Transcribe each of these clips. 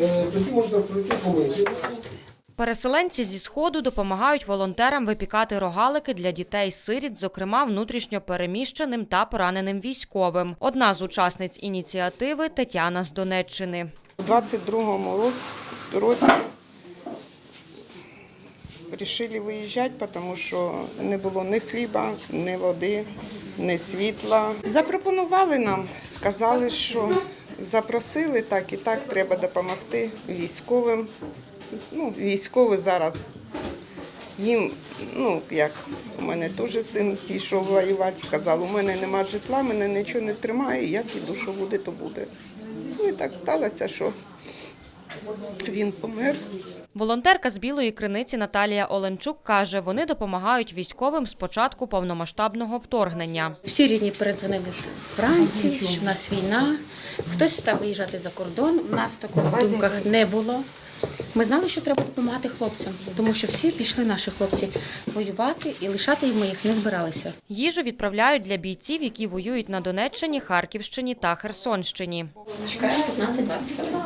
Е, Тоді можна пройти помити. Переселенці зі сходу допомагають волонтерам випікати рогалики для дітей-сиріт, зокрема внутрішньо переміщеним та пораненим військовим. Одна з учасниць ініціативи Тетяна з Донеччини. У 22-му році вирішили виїжджати, тому що не було ні хліба, ні води, ні світла. Запропонували нам, сказали, що запросили так і так, треба допомогти військовим. Ну, військові зараз їм, ну як у мене теж син пішов воювати, сказав, у мене нема житла, мене нічого не тримає, як і що буде, то буде. Ну і так сталося, що він помер. Волонтерка з Білої криниці Наталія Оленчук каже, вони допомагають військовим з початку повномасштабного вторгнення. Всі рідні передзвонили вранці, що в нас війна. Хтось став виїжджати за кордон. У нас такого в думках не було. Ми знали, що треба допомагати хлопцям, тому що всі пішли наші хлопці воювати і лишати їм ми їх не збиралися. Їжу відправляють для бійців, які воюють на Донеччині, Харківщині та Херсонщині. Чекаємо 15-20 хвилин.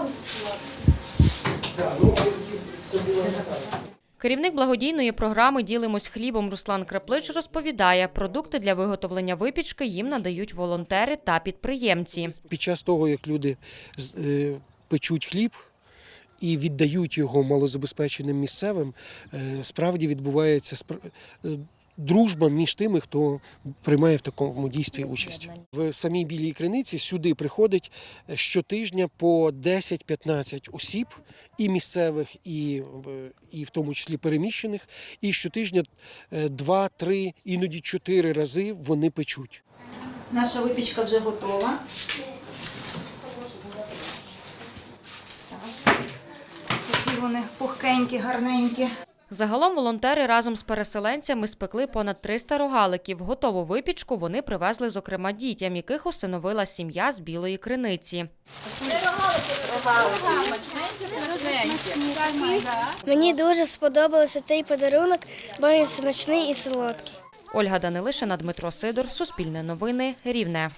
Керівник благодійної програми Ділимось хлібом Руслан Краплич розповідає, продукти для виготовлення випічки їм надають волонтери та підприємці. Під час того, як люди е, печуть хліб і віддають його малозабезпеченим місцевим, е, справді відбувається е, дружба між тими, хто приймає в такому дійстві участь. В самій білій криниці сюди приходить е, щотижня по 10-15 осіб, і місцевих, і, е, і в тому числі переміщених. І щотижня 2-3, іноді 4 рази вони печуть. Наша випічка вже готова. Такі вони пухкенькі, гарненькі. Загалом волонтери разом з переселенцями спекли понад 300 рогаликів. Готову випічку вони привезли, зокрема, дітям, яких усиновила сім'я з білої криниці. Мені дуже сподобався цей подарунок, бо він смачний і солодкий. Ольга Данилишина, Дмитро Сидор, Суспільне новини, Рівне.